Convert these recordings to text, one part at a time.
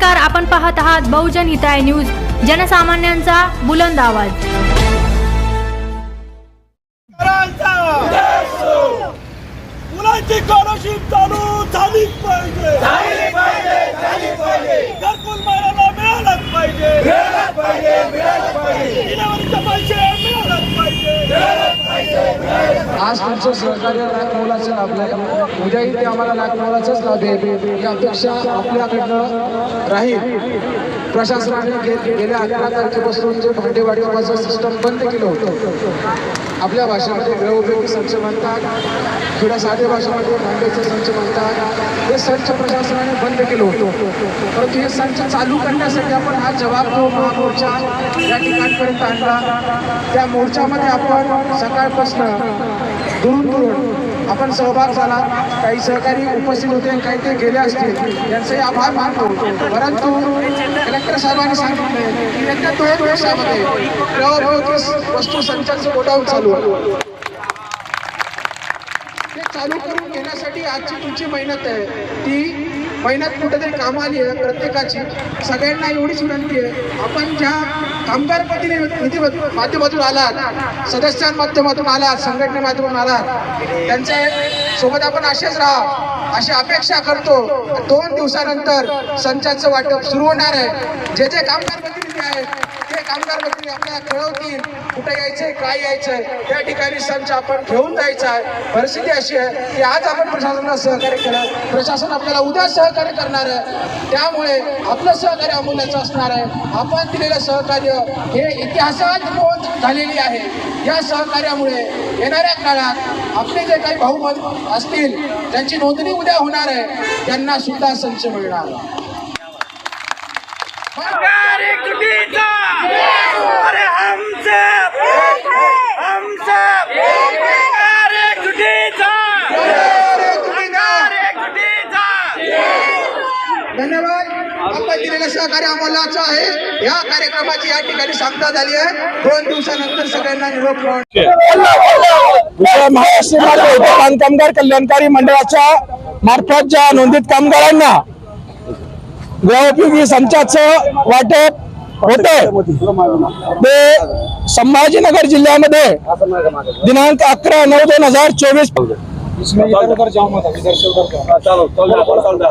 नमस्कार आपण पाहत आहात बहुजन हिताय न्यूज जनसामान्यांचा बुलंद आवाज. मुलांची स्कॉलरशिप चालू झालीच पाहिजे. झाली पाहिजे झाली पाहिजे. घरकुल मिळालंच पाहिजे डिलिव्हरीचे पैसे मिळालंच पाहिजे आज तुमचं सहकार्य लाख मोलाचं लाभलंय उद्याही ते आम्हाला लाख मोलाचंच लाभेल ही अपेक्षा आपल्याकडनं राहील. प्रशासनाने गे- गेल्या अकरा तारखेपासून जे भांडे सिस्टम बंद केलं होतं आपल्या भाषेमध्ये गृहोपयोगी संच म्हणतात थोड्या साध्या भाषेमध्ये भांड्याचे संच म्हणतात हे संच प्रशासनाने बंद केलं होतं. परंतु हे संच चालू करण्यासाठी आपण हा जबाबदार महामोर्चा या ठिकाणपर्यंत आणला. त्या मोर्चामध्ये आपण सकाळपासून दुरून दुरून आपण सहभाग झाला. काही सहकारी उपस्थित होते काही ते गेले असतील यांचेही आभार मानतो. परंतु कलेक्टर साहेबांनी सांगितले की येत्या दोन वर्षामध्ये वस्तू संचाचं गोडाऊन चालू आहे. ते चालू करून घेण्यासाठी आजची तुमची मेहनत आहे. ती मेहनत कुठेतरी कामाली आहे प्रत्येकाची. सगळ्यांना एवढीच विनंती आहे. आपण ज्या कामगार प्रतिनिधी माध्यमातून आलात. सदस्यां माध्यमातून आलात. संघटने माध्यमातून आलात. त्यांच्यासोबत आपण असेच राहा. अशी अपेक्षा करतो. दोन दिवसानंतर संचाचं वाटप सुरू होणार आहे. जे जे कामगार प्रतिनिधी आहेत कामगार मंत्री आपल्याला कळवतील कुठे यायचंय काय यायचंय त्या ठिकाणी संच आपण घेऊन जायचा आहे. परिस्थिती अशी आहे की आज आपण प्रशासनाला सहकार्य केलं. प्रशासन आपल्याला उद्या सहकार्य करणार आहे. त्यामुळे आपलं सहकार्य अमूल्याचं असणार आहे. आपण दिलेलं सहकार्य हे इतिहासात नोंद झालेली आहे. या सहकार्यामुळे येणाऱ्या काळात आपले जे काही भाऊ असतील त्यांची नोंदणी उद्या होणार आहे. त्यांना सुद्धा संच मिळणार. अरे धन्यवाद। आपण दिलेलं सहकार्य अमोलाचं आहे. या कार्यक्रमाची या ठिकाणी सांगता झाली आहे. दोन दिवसानंतर सगळ्यांना निरोप महाराष्ट्र राज्य कामगार कल्याणकारी मंडळाच्या मार्फत ज्या नोंदित कामगारांना गृहोपयोगी संचाचं वाटप होते ते संभाजीनगर जिल्ह्यामध्ये दिनांक अकरा नऊ दोन हजार चोवीस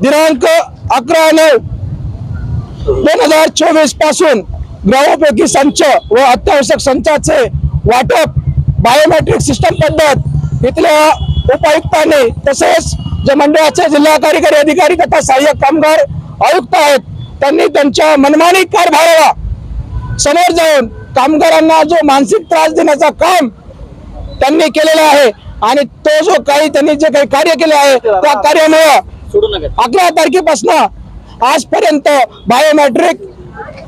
दिनांक अकरा नऊ दोन हजार चोवीसपासून गृहोपयोगी संच व अत्यावश्यक संचाचे वाटप बायोमेट्रिक सिस्टम पद्धत इथल्या उपायुक्तांनी तसेच जे मंडळाचे जिल्हा कार्यकारी अधिकारी तथा सहाय्यक कामगार आयुक्त आहेत. त्यांनी त्यांच्या मनमानी कारभाराला समोर जाऊन कामगारांना जो मानसिक त्रास देण्याचा काम त्यांनी केलेला आहे आणि तो जो काही त्यांनी जे काही कार्य केले आहे त्या कार्यामुळे अकरा तारखेपासून आजपर्यंत बायोमेट्रिक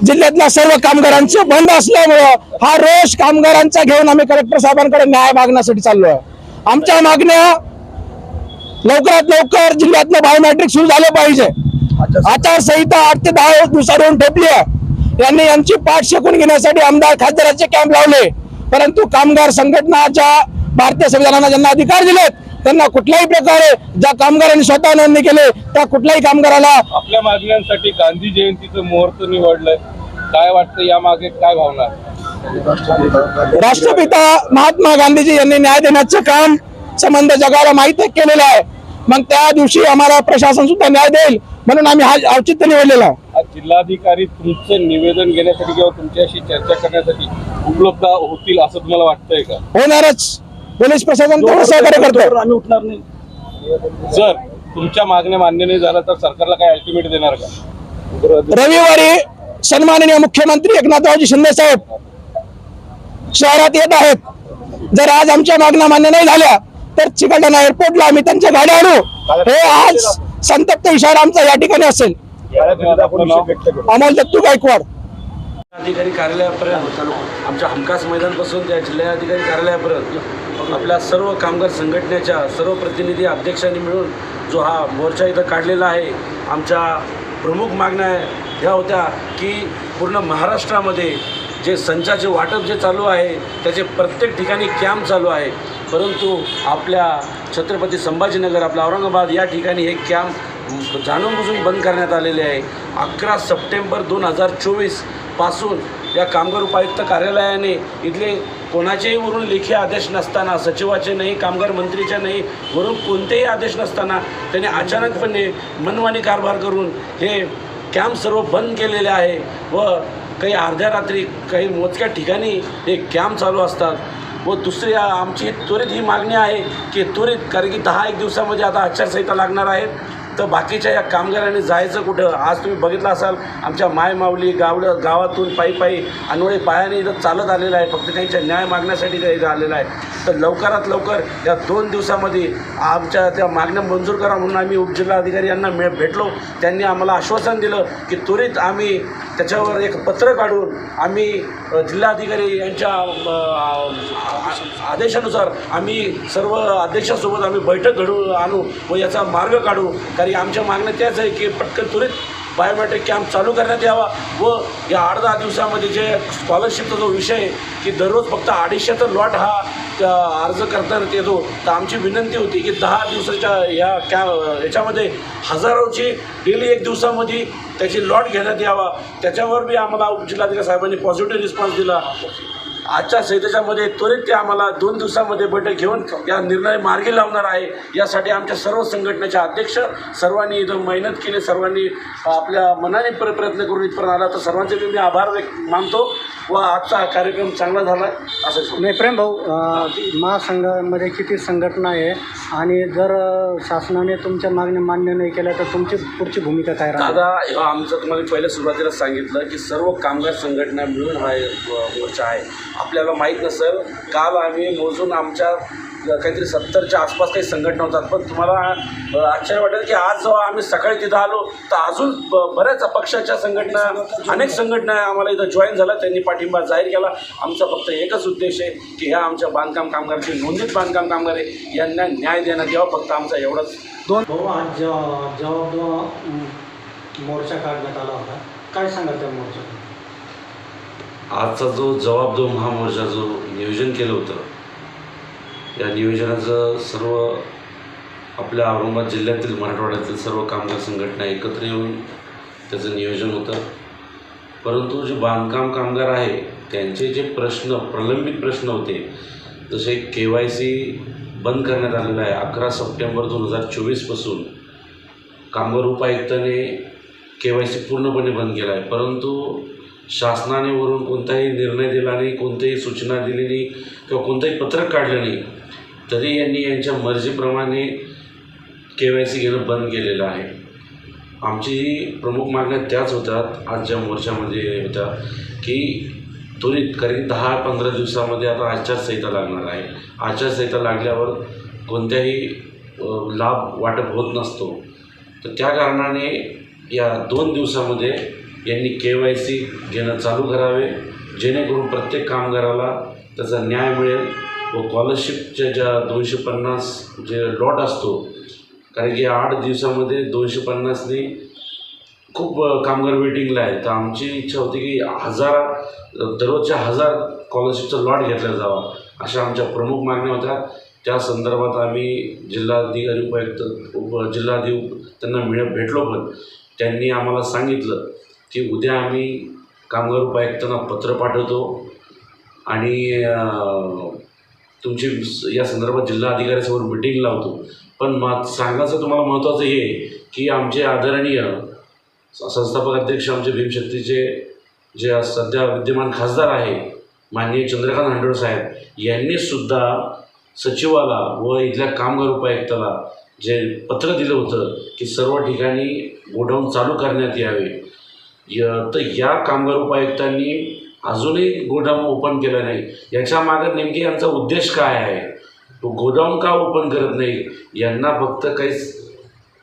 जिल्ह्यातल्या सर्व कामगारांचे बंद असल्यामुळं हा रोष कामगारांचा घेऊन आम्ही कलेक्टर साहेबांकडे न्याय मागण्यासाठी चाललो आहे आमच्या मागण्या लवकरात लवकर जिल्ह्यातलं बायोमेट्रिक सुरू झालं पाहिजे. आचारसंहिता. आठ ते दहा दिवसावरून ठेपली आहे. यांनी यांची पाठ शेकून घेण्यासाठी आमदार खासदाराचे कॅम्प लावले. परंतु कामगार संघटनाच्या भारतीय संविधानाने ज्यांना अधिकार दिलेत त्यांना कुठल्याही प्रकारे ज्या कामगारांनी स्वतः नोंदणी केले त्या कुठल्याही कामगाराला आपल्या मागण्यांसाठी गांधी जयंतीचं मुहूर्त निवडलंय. काय वाटतं या मागे काय भावना? राष्ट्रपिता महात्मा गांधीजी यांनी न्याय देण्याचं काम संबंध जगाला माहीत केलेलं आहे. मग त्या दिवशी आम्हाला प्रशासन सुद्धा न्याय देईल. म्हणून आम्ही हा औचित्य निवडलेला जिल्हाधिकारी तुमचं निवेदन घेण्यासाठी किंवा तुमच्याशी चर्चा करण्यासाठी उपलब्ध होतील असं तुम्हाला वाटतंय का? होणारच. पोलीस प्रशासन तेवढं सहकार्य करतो आम्ही उठणार नाही. जर तुमच्या मागण्या मान्य नाही झालं तर सरकारला काय अल्टिमेट देणार का? रविवारी सन्माननीय मुख्यमंत्री एकनाथरावजी शिंदे साहेब शहरात येत आहेत. जर आज आमच्या मागण्या मान्य नाही झाल्या तर चिकलठाणा एअरपोर्टला आम्ही त्यांच्या गाड्या आणू. हे आज संतप्त इशारा आमचा या ठिकाणी असेल. अमोल दत्तू गायकवाड. अधिकारी कार्यालयापर्यंत आमच्या हमखास मैदानपासून त्या जिल्हाधिकारी कार्यालयापर्यंत आपल्या सर्व कामगार संघटनेच्या सर्व प्रतिनिधी अध्यक्षांनी मिळून जो हा मोर्चा इथं काढलेला आहे आमच्या प्रमुख मागण्या ह्या होत्या की पूर्ण महाराष्ट्रामध्ये जे संचाचे वाटप जे चालू आहे त्याचे प्रत्येक ठिकाणी कॅम्प चालू आहे. परंतु आपल्या छत्रपती संभाजीनगर आपला औरंगाबाद या ठिकाणी हे कॅम्प जाणूनबुजून बंद करण्यात आलेले आहे. अकरा सप्टेंबर दोन हजार चोवीसपासून या कामगार उपायुक्त कार्यालयाने इथले कोणाचेही वरून लेखी आदेश नसताना सचिवाचे नाही कामगार मंत्रीचे नाही वरून कोणतेही आदेश नसताना त्यांनी अचानकपणे मनमानी कारभार करून हे कॅम्प सर्व बंद केलेले आहे व काही अर्ध्या रात्री काही मोजक्या ठिकाणी हे कॅम्प चालू असतात. व दुसरी आमची त्वरित ही मागणी आहे की त्वरित कारण की दहा एक दिवसामध्ये आता आचारसंहिता लागणार आहेत तर बाकीच्या या कामगारांनी जायचं कुठं? आज तुम्ही बघितलं असाल आमच्या मायमाऊली गावलं गावातून पायी पायी अनवळे पायाने इथं चालत आलेलं आहे. फक्त त्यांच्या न्याय मागण्यासाठी ते इथं आलेलं आहे. तर लवकरात लवकर या दोन दिवसामध्ये आमच्या त्या मागण्या मंजूर करा म्हणून आम्ही उपजिल्हाधिकारी यांना मिळ भेटलो. त्यांनी आम्हाला आश्वासन दिलं की त्वरित आम्ही त्याच्यावर एक पत्र काढून आम्ही जिल्हाधिकारी यांच्या आदेशानुसार आम्ही सर्व अध्यक्षासोबत आम्ही बैठक घडवून आणू व याचा मार्ग काढू. कारण आमच्या मागण्या त्याच आहे की पटकन त्वरित बायोमेट्रिक कॅम्प चालू करण्यात यावा व या आठ दहा दिवसामध्ये जे स्कॉलरशिपचा जो विषय आहे की दररोज फक्त अडीचशेचा लॉट हा अर्ज करताना येतो तर आमची विनंती होती की दहा दिवसाच्या या कॅ याच्यामध्ये हजारोची डेली एक दिवसामध्ये त्याची लॉट घेण्यात यावा. त्याच्यावर बी आम्हाला उपजिल्हाधिकारी साहेबांनी पॉझिटिव्ह रिस्पॉन्स दिला. आजच्या संहितेच्यामध्ये त्वरित ते आम्हाला दोन दिवसामध्ये बैठक घेऊन या निर्णय मार्गी लावणार आहे. यासाठी आमच्या सर्व संघटनेचे अध्यक्ष सर्वांनी इथं मेहनत केली सर्वांनी आपल्या मनाने प्र प्रयत्न करून इथपर्यंत आला. तर सर्वांचे मी मी आभार व्यक्त मानतो व आजचा हा कार्यक्रम चांगला झाला असं. नाही प्रेम भाऊ महासंघामध्ये किती संघटना आहे आणि जर शासनाने तुमच्या मागण्या मान्य नाही केल्या तर तुमची पुढची भूमिका काय राहणार? दादा आमचं तुम्हाला पहिल्या सुरुवातीला सांगितलं की सर्व कामगार संघटना मिळून हा मोर्चा आहे. आपल्याला माहीत नसेल काल आम्ही मोजून आमच्या काहीतरी सत्तरच्या आसपास काही संघटना होतात. पण तुम्हाला आश्चर्य वाटेल की आज जेव्हा आम्ही सकाळी तिथं आलो तर अजून ब- बऱ्याच पक्षाच्या संघटना अनेक संघटना आम्हाला इथं जॉईन झाल्या. त्यांनी पाठिंबा जाहीर केला. आमचा फक्त एकच उद्देश आहे की ह्या आमच्या बांधकाम कामगारांचे नोंदणीत बांधकाम कामगार आहे. यांना न्याय देण्यात यावा. फक्त आमचा एवढाच. दोन आज जेव्हा जेव्हा मोर्चा काढण्यात आला होता. काय सांगाल त्या मोर्चा आजचा जो जवाब दो महामोर्चा जो नियोजन केलं होतं या नियोजनाचं सर्व आपल्या औरंगाबाद जिल्ह्यातील मराठवाड्यातील सर्व कामगार संघटना एकत्र येऊन त्याचं नियोजन होतं. परंतु जे बांधकाम कामगार आहे त्यांचे जे प्रश्न प्रलंबित प्रश्न होते जसे के वाय सी बंद करण्यात आलेलं आहे. अकरा सप्टेंबर दोन हजार चोवीसपासून कामगार उपायुक्ताने के वाय सी पूर्णपणे बंद केला आहे. परंतु शासनाने वरून कोणताही निर्णय दिला नाही कोणतीही सूचना दिली नाही किंवा कोणतंही पत्रक काढलं नाही तरी यांनी यांच्या मर्जीप्रमाणे के वाय सी घेणं बंद केलेलं आहे. आमची प्रमुख मागण्या त्याच होतात आजच्या मोर्चामध्ये होत्या की त्वरित कारण दहा पंधरा दिवसामध्ये आता आचारसंहिता लागणार आहे. आचारसंहिता लागल्यावर कोणत्याही लाभ वाटप होत नसतो. तर त्या कारणाने या दोन दिवसामध्ये यांनी के वाय सी घेणं चालू करावे. जेणेकरून प्रत्येक कामगाराला त्याचा न्याय मिळेल व स्कॉलरशिपच्या ज्या दोनशे पन्नास जे लॉट असतो कारण की आठ दिवसामध्ये दोनशे पन्नासनी खूप कामगार वेटिंगला आहे तर आमची इच्छा होती की हजार दररोजच्या हजार स्कॉलरशिपचा लॉट घेतला जावा अशा आमच्या प्रमुख मागण्या होत्या. त्या संदर्भात आम्ही जिल्हाधिकारी उपायुक्त उप जिल्हाधिक त्यांना मिळ भेटलो पण त्यांनी आम्हाला सांगितलं की उद्या आम्ही कामगार उपायुक्तांना पत्र पाठवतो आणि तुमची स- या संदर्भात जिल्हा अधिकाऱ्यासमोर मिटिंग लावतो. पण मा सांगायचं तुम्हाला महत्त्वाचं हे की आमचे आदरणीय संस्थापक अध्यक्ष आमचे भीमशक्तीचे जे सध्या विद्यमान खासदार आहे माननीय चंद्रकांत हांडोळ साहेब यांनीसुद्धा सचिवाला व इथल्या कामगार उपायुक्ताला जे पत्र दिलं होतं की सर्व ठिकाणी गोडाऊन चालू करण्यात यावे. य तर या कामगार उपायुक्तांनी अजूनही गोडाऊन ओपन केलं नाही. याच्या मागे नेमकी यांचा उद्देश काय आहे? तो गोडाऊन का ओपन करत नाही? यांना फक्त काही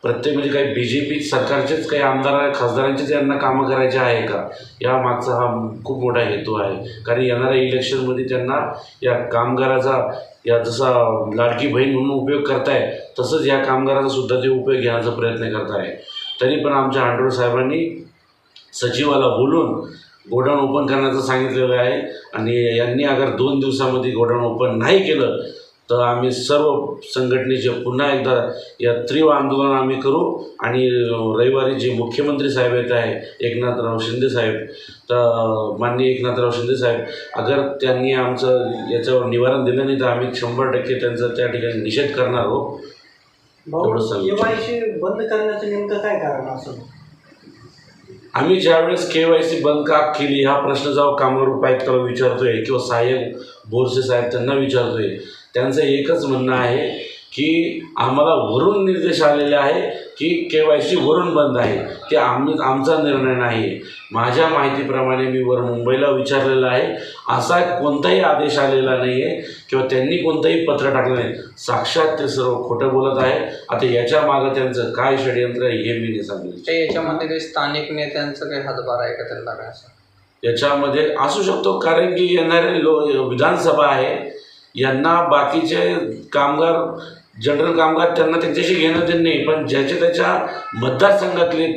प्रत्येक म्हणजे काही बी जे पी सरकारचेच काही आमदार खासदारांचेच यांना कामं करायचे आहे का? या मागचा हा खूप मोठा हेतू आहे. कारण येणाऱ्या इलेक्शनमध्ये त्यांना या कामगाराचा या जसा लाडकी बहीण म्हणून उपयोग करताय तसंच या कामगाराचा सुद्धा ते उपयोग घेण्याचा प्रयत्न करताय. तरी पण आमच्या आंडोळ साहेबांनी सचिवाला बोलून गोडाऊन ओपन करण्याचं सांगितलेलं आहे. आणि यांनी अगर दोन दिवसामध्ये गोडाऊन ओपन नाही केलं तर आम्ही सर्व संघटनेचे पुन्हा एकदा या तीव्र आंदोलन आम्ही करू. आणि रविवारी जे मुख्यमंत्री साहेब येत आहे एकनाथराव शिंदे साहेब तर माननीय एकनाथराव शिंदे साहेब अगर त्यांनी आमचं याच्यावर निवारण दिलं नाही तर आम्ही शंभर टक्के त्यांचा त्या ठिकाणी निषेध करणार आहोत. बंद करण्याचं नेमकं काय कारण असं? आम्ही ज्यावेळेस के वाय सी बंद का केली हा प्रश्न जेव्हा कामगार उपायुक्ताला विचारतोय किंवा सहाय्यक बोरसे साहेब त्यांना विचारतोय. त्यांचं एकच म्हणणं आहे की आम्हाला वरून निर्देश आलेले आहे की के वाय सी वरून बंद आहे. ते आम्ही आमचा निर्णय नाही. माझ्या माहितीप्रमाणे मी वर मुंबईला विचारलेलं आहे. असा कोणताही आदेश आलेला नाही आहे किंवा त्यांनी कोणतंही पत्र टाकलं नाही. साक्षात ते सर्व खोटं बोलत आहे. आता याच्या मागं त्यांचं काय षडयंत्र आहे हे मी नाही सांगू इच्छित. ते याच्यामध्ये काही स्थानिक नेत्यांचं काही हातभार आहे का त्यांना काय असं? याच्यामध्ये असू शकतो कारण की येणारे लो विधानसभा आहे. यांना बाकीचे कामगार जनरल कामगार त्यांना त्यांच्याशी घेणं देणं नाही पण ज्याच्या त्याच्या मतदारसंघातले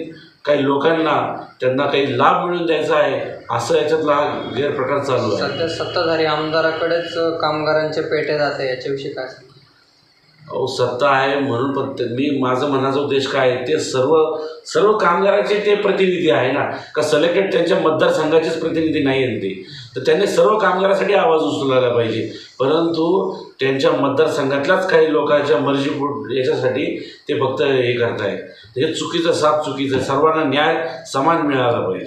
काही लोकांना त्यांना काही लाभ मिळून द्यायचा आहे असं याच्यातला हा गैरप्रकार चालू आहे. सध्या सत्ताधारी आमदाराकडेच कामगारांचे पेटे जाते याच्याविषयी काय सत्ता आहे म्हणून पण मी माझं म्हणण्याचा उद्देश काय आहे? ते सर्व सर्व कामगाराचे ते प्रतिनिधी आहे ना? का सलेक्टेड त्यांच्या मतदारसंघाचेच प्रतिनिधी नाही आहेत ते? तर त्यांनी सर्व कामगारासाठी आवाज उचलायला पाहिजे. परंतु त्यांच्या मतदारसंघातल्याच काही लोकांच्या मर्जी याच्यासाठी ते फक्त हे करतायत. हे चुकीचं साफ चुकीचं सर्वांना न्याय समान मिळाला पाहिजे.